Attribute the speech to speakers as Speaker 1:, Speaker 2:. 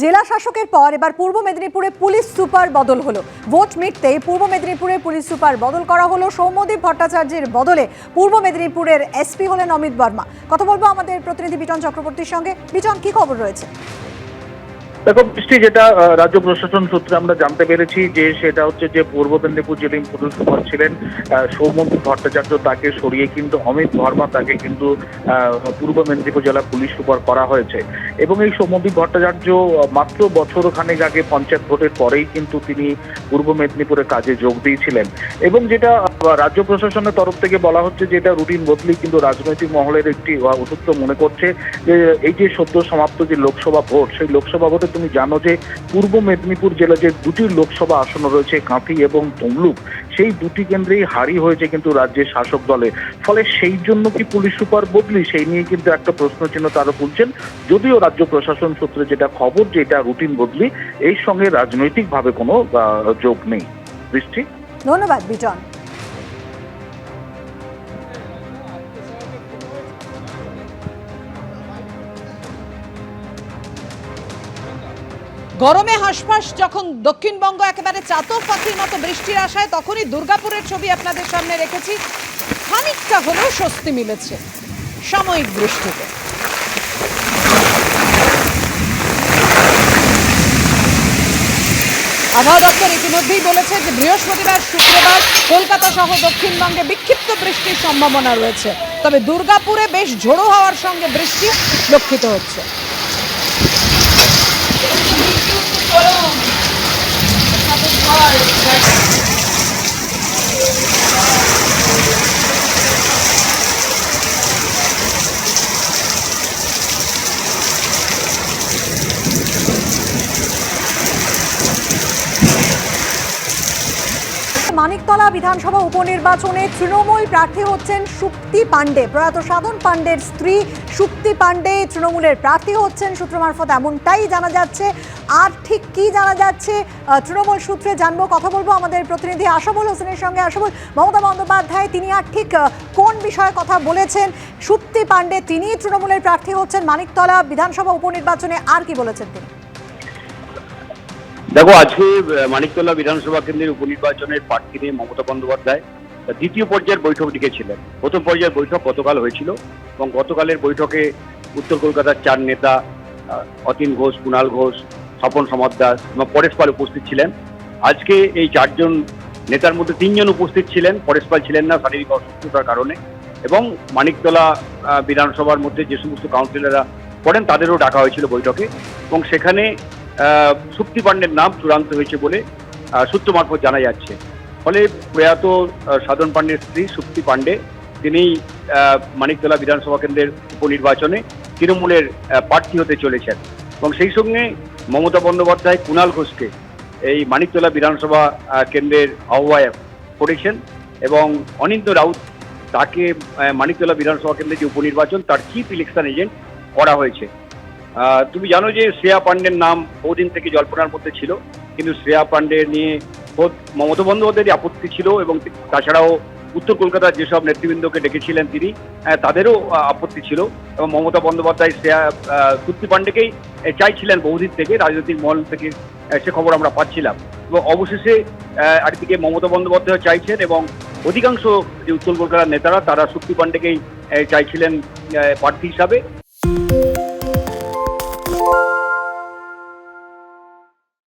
Speaker 1: জেলা শাসকের পর এবার পূর্ব মেদিনীপুরে পুলিশ সুপার বদল হলো। ভোট মিটতেই পূর্ব মেদিনীপুরে পুলিশ সুপার বদল করা হলো। সৌম্যদীপ ভট্টাচার্যের বদলে পূর্ব মেদিনীপুরের এসপি হলেন অমিত বর্মা। কথা বলব আমাদের প্রতিনিধি বিটন চক্রবর্তীর সঙ্গে। বিটন, কি খবর রয়েছে?
Speaker 2: দেখো, বৃষ্টি যেটা রাজ্য প্রশাসন সূত্রে আমরা জানতে পেরেছি যে সেটা হচ্ছে যে পূর্ব মেদিনীপুর জেলার পুলিশ সুপার ছিলেন সৌমন্ত ভট্টাচার্য তাকে সরিয়ে কিন্তু, অমিত ভর্মা তাকে কিন্তু পূর্ব মেদিনীপুর জেলা পুলিশ সুপার করা হয়েছে। এবং এই সৌমদীপ ভট্টাচার্য মাত্র বছর খানেক আগে পঞ্চায়েত ভোটের পরেই কিন্তু তিনি পূর্ব মেদিনীপুরে কাজে যোগ দিয়েছিলেন। এবং যেটা রাজ্য প্রশাসনের তরফ থেকে বলা হচ্ছে যে এটা রুটিন বদলি কিন্তু রাজনৈতিক মহলের একটি সূত্র মনে করছে যে, এই যে সদ্য সমাপ্ত যে লোকসভা ভোট, সেই লোকসভা ভোটে তুমি জানো যে পূর্ব মেদিনীপুর জেলা যে দুটি লোকসভা আসন রয়েছে, কাঁথি এবং তমলুক, সেই দুটি কেন্দ্রেই হারি হয়েছে কিন্তু রাজ্যের শাসক দলে। ফলে সেই জন্য কি পুলিশ সুপার বদলি? সেই নিয়ে কিন্তু একটা প্রশ্ন চিহ্ন তারা তুলছেন। যদিও রাজ্য প্রশাসন সূত্রে যেটা খবর যে এটা রুটিন বদলি এই সঙ্গে রাজনৈতিকভাবে কোনো যোগ নেই। বৃষ্টি?
Speaker 1: ধন্যবাদ বিটন
Speaker 3: গরমে হাঁসফাঁস যখন দক্ষিণবঙ্গ একেবারে চাতক পাখির মতো বৃষ্টির আশায়, তখনই দুর্গাপুরের ছবি আপনাদের সামনে রেখেছি। খানিকটা হলেও স্বস্তি মিলেছে সাময়িক বৃষ্টিতে। আবহাওয়া দপ্তর ইতিমধ্যেই বলেছে যে, বৃহস্পতিবার, শুক্রবার কলকাতা সহ দক্ষিণবঙ্গে বিক্ষিপ্ত বৃষ্টির সম্ভাবনা রয়েছে। তবে দুর্গাপুরে বেশ ঝোড়ো হওয়ার সঙ্গে বৃষ্টি লক্ষিত হচ্ছে।
Speaker 1: মানিকতলা বিধানসভা উপনির্বাচনে তৃণমূল প্রার্থী হচ্ছেন সুপ্তি পাণ্ডে। প্রয়াত সাধন পাণ্ডের স্ত্রী সুপ্তি পাণ্ডে তৃণমূলের প্রার্থী হচ্ছেন সূত্র মারফত। এমনটাই জানা যাচ্ছে। আর ঠিক কি জানা যাচ্ছে তৃণমূল সূত্রে জানব, কথা বলব আমাদের প্রতিনিধি আশাবুল হোসেনের সঙ্গে। আশাবুল, মমতা বন্দ্যোপাধ্যায়, তিনি আর ঠিক কোন বিষয়ে কথা বলেছেন? সুপ্তি পাণ্ডে, তিনি তৃণমূলের প্রার্থী হচ্ছেন মানিকতলা বিধানসভা উপনির্বাচনে। আর কি বলেছেন তিনি?
Speaker 4: দেখো, আজকে মানিকতলা বিধানসভা কেন্দ্রের উপনির্বাচনের প্রার্থী নিয়ে মমতা বন্দ্যোপাধ্যায় দ্বিতীয় পর্যায়ের বৈঠক ডেকেছিলেন প্রথম পর্যায়ের বৈঠক গতকাল হয়েছিল এবং গতকালের বৈঠকে উত্তর কলকাতার চার নেতা অতীন ঘোষ কুণাল ঘোষ, স্বপন সমাদ্দার এবং পরেশ পাল উপস্থিত ছিলেন। আজকে এই চারজন নেতার মধ্যে তিনজন উপস্থিত ছিলেন, পরেশ পাল ছিলেন না, শারীরিক অসুস্থতার কারণে এবং মানিকতলা বিধানসভার মধ্যে যে সমস্ত কাউন্সিলররা পড়েন তাদেরও ডাকা হয়েছিল বৈঠকে এবং সেখানে আহ, সুপ্তি পাণ্ডের নাম চূড়ান্ত হয়েছে বলে সূত্র মারফত জানা যাচ্ছে। ফলে প্রয়াত সাধন পাণ্ডের স্ত্রী সুপ্তি পাণ্ডে তিনি মানিকতলা বিধানসভা কেন্দ্রের উপনির্বাচনে তৃণমূলের প্রার্থী হতে চলেছেন। এবং সেই সঙ্গে মমতা বন্দ্যোপাধ্যায় কুণাল ঘোষকে এই মানিকতলা বিধানসভা কেন্দ্রের আহ্বায়ক করেছেন এবং অনিন্দ রাউত তাকে মানিকতলা বিধানসভা কেন্দ্রের যে উপনির্বাচন তার চিফ ইলেকশন এজেন্ট করা হয়েছে। তুমি জানো যে শ্রেয়া পাণ্ডের নাম বহুদিন থেকে জল্পনার মধ্যে ছিল, কিন্তু শ্রেয়া পাণ্ডে নিয়ে খোদ মমতা বন্দ্যোপাধ্যায়ের আপত্তি ছিল এবং তাছাড়াও উত্তর কলকাতার যেসব নেতৃবৃন্দকে ডেকেছিলেন তিনি তাদেরও আপত্তি ছিল এবং মমতা বন্দ্যোপাধ্যায় শ্রেয়া সুপ্তি পাণ্ডেকেই চাইছিলেন বহুদিন থেকে রাজনৈতিক মহল থেকে সে খবর আমরা পাচ্ছিলাম। এবং অবশেষে একদিকে মমতা বন্দ্যোপাধ্যায় চাইছেন এবং অধিকাংশ যে উত্তর কলকাতার নেতারা, তারা সুপ্তি পাণ্ডেকেই চাইছিলেন প্রার্থী হিসাবে।